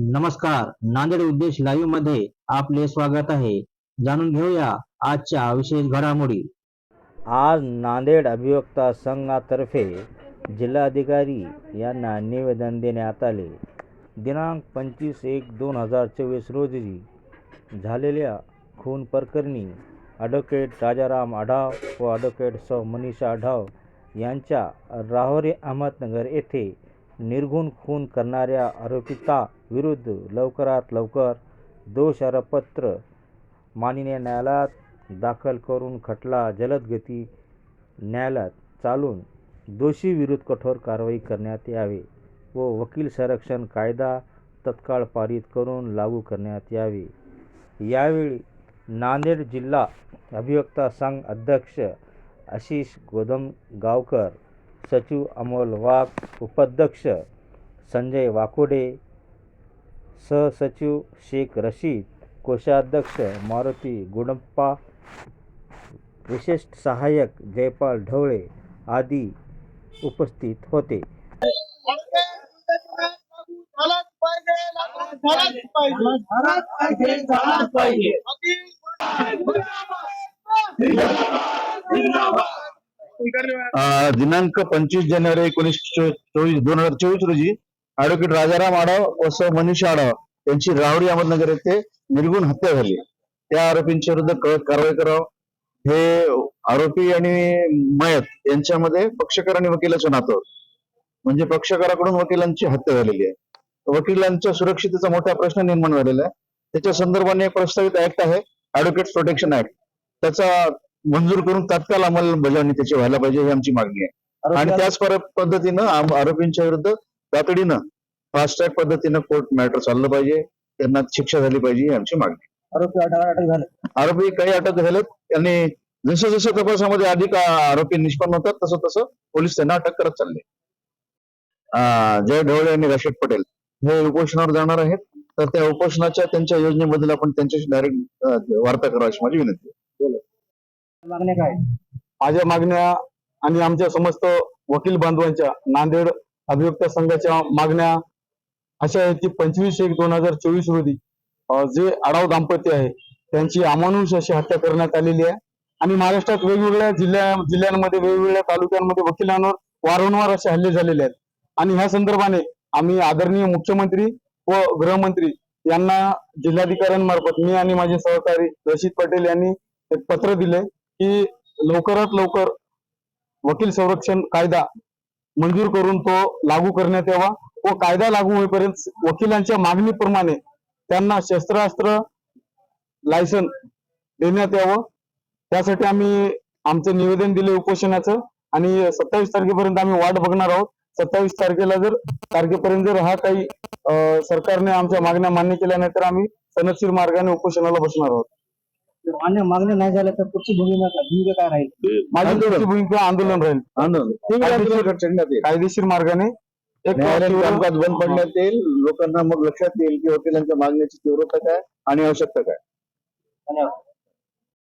नमस्कार. नांदेड उद्देश लाईव्हमध्ये आपले स्वागत आहे. जाणून घेऊया आजच्या विशेष घडामोडी. आज नांदेड अभियोक्ता संघातर्फे जिल्हाधिकारी यांना निवेदन देण्यात आले. दिनांक पंचवीस एक दोन हजार चोवीस रोजी झालेल्या खून प्रकरणी ॲडव्होकेट राजाराम आढाव व ॲडव्होकेट सौ मनीषा आढाव यांच्या राहुरी अहमदनगर येथे निर्घुण खून करणाऱ्या आरोपिता विरुद्ध लवकरात लवकर दोष आरोपपत्र माननीय न्यायालयात दाखल करून खटला जलदगती न्यायालयात चालून दोषी विरुद्ध कठोर कारवाई करण्यात यावी व वकील संरक्षण कायदा तत्काळ पारित करून लागू करण्यात यावे. यावेळी नांदेड जिल्हा अभियोक्ता संघ अध्यक्ष आशिष गोदमगावकर सचिव अमोल वाघ उपाध्यक्ष संजय वाकोडे सहसचिव शेख रशीद कोषाध्यक्ष मारुती गुडप्पा विशेष सहाय्यक जयपाल ढवळे आदी उपस्थित होते. पाहिजे झालाच पाहिजे झालाच पाहिजे झालाच पाहिजे अ, दिनांक पंचवीस जानेवारी एकोणीसशे चोवीस दोन हजार चोवीस रोजी ऍडव्होकेट राजाराम आढाव व स मनीष आढाव यांची रावडी अहमदनगर येथे निर्गुण हत्या झाली. त्या आरोपींच्या विरुद्ध कारवाई करावं. हे आरोपी आणि मयत यांच्यामध्ये पक्षकार आणि वकिलाचं नातं म्हणजे पक्षकाराकडून वकिलांची हत्या झालेली आहे. वकिलांच्या सुरक्षितेचा मोठा प्रश्न निर्माण झालेला आहे. त्याच्या संदर्भाने एक प्रस्तावित ऍक्ट आहे ऍडव्होकेट प्रोटेक्शन ऍक्ट. त्याचा मंजूर करून तात्काळ अंमलबजावणी त्याची व्हायला पाहिजे ही आमची मागणी आहे. आणि त्याच पर- पद्धतीनं आरोपींच्या विरुद्ध तातडीनं फास्ट ट्रॅक पद्धतीनं कोर्ट मॅटर चाललं पाहिजे. त्यांना शिक्षा झाली पाहिजे ही आमची मागणी. आरोपी अटक झाले. आरोपी काही अटक झालेत. त्यांनी जसं जसं तपासामध्ये अधिक आरोपी निष्पन्न होतात तसं तसं पोलीस त्यांना अटक करत चालले. आ, जय ढवळे आणि राशीद पटेल हे उपोषणावर जाणार आहेत. तर त्या उपोषणाच्या त्यांच्या योजनेबद्दल आपण त्यांच्याशी डायरेक्ट वार्ता करावी अशी माझी विनंती आहे. मागण्या काय? माझ्या मागण्या आणि आमच्या समस्त वकील बांधवांच्या नांदेड अभियुक्त संघाच्या मागण्या अशा आहेत की पंचवीस एक दोन हजार चोवीस रोजी जे आडाव दाम्पत्य आहे त्यांची अमानुष अशी हत्या करण्यात आलेली आहे. आणि महाराष्ट्रात वेगवेगळ्या जिल्ह्या जिल्ह्यांमध्ये वेगवेगळ्या तालुक्यांमध्ये वकिलांवर वारंवार असे हल्ले झालेले आहेत. आणि ह्या संदर्भाने आम्ही आदरणीय मुख्यमंत्री व गृहमंत्री यांना जिल्हाधिकाऱ्यांमार्फत मी आणि माझे सहकारी रशीद पटेल यांनी एक पत्र दिले की लवकरात लवकर वकील संरक्षण कायदा मंजूर करून तो लागू करण्यात यावा व कायदा लागू होईपर्यंत वकिलांच्या मागणीप्रमाणे त्यांना शस्त्रास्त्र लायसन देण्यात यावं. त्यासाठी आम्ही आमचं निवेदन दिले उपोषणाचं आणि सत्तावीस तारखेपर्यंत आम्ही वाट बघणार आहोत. सत्तावीस तारखेला जर तारखेपर्यंत जर हा काही अं, सरकारने आमच्या मागण्या मान्य केल्या नाही तर आम्ही सनदशीर मार्गाने उपोषणाला बसणार आहोत. मान्य मागण्या नाही झाल्या तर पुढची भूमिका भूमिका काय राहील? माझी आंदोलन. पुढची भूमिका आंदोलन राहील. आंदोलन. कायदेशीर. कायदेशीर मार्गाने एक न्यायालयीन तीव्र- कामकाज बंद पडण्यात येईल. लोकांना मग लक्षात येईल की वकिलांच्या मागण्याची तीव्रता काय आणि आवश्यकता काय? धन्यवाद.